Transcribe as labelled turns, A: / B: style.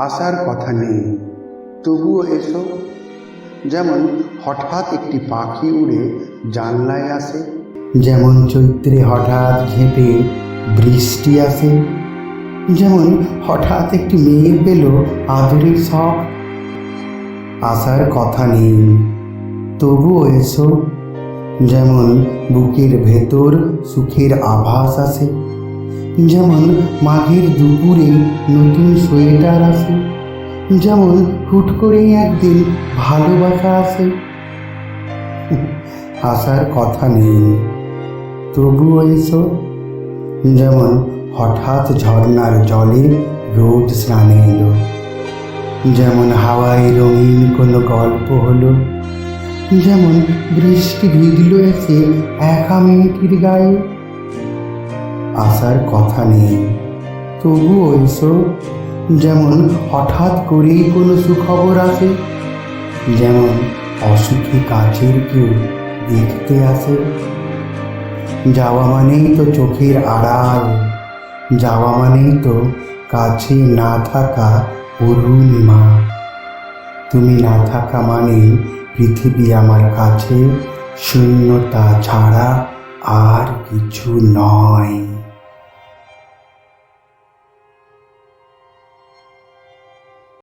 A: আসার কথা নেই। তবুও এসো। যেমন হঠাৎ একটি পাখি উড়ে জানলায় আসে, যেমন চৈত্রে হঠাৎ ঝেঁপে বৃষ্টি আসে, যেমন হঠাৎ একটি মেয়ে পেল আদরের শখ। আসার কথা নেই। তবুও এসো। যেমন বুকের ভেতর সুখের আভাস আসে যেমন মাঘের দুপুরে নতুন সোয়েটার আসে, যেমন হুট করেই একদিন ভালোবাসা আসে। আসার কথা নেই। তবুও এসো। যেমন হঠাৎ ঝর্ণার জলে রোদ স্নানে এলো, যেমন হাওয়ায় রঙিন কোনো গল্প হলো, যেমন বৃষ্টি ভিজল এসে একা মেয়েটির গায়ে। আসার কথা নেই। তবুও এসো যেমন হঠাৎ করেই কোনো সুখবর আসে, যেমন অসুখী কাছের কেউ দেখতে আসে। যাওয়া মানেই তো চোখের আড়াল, যাওয়া মানেই তো কাছে না থাকা অরুণিমা। তুমি না থাকা মানে পৃথিবী আমার কাছে শূন্যতা ছাড়া আর কিছু নয়।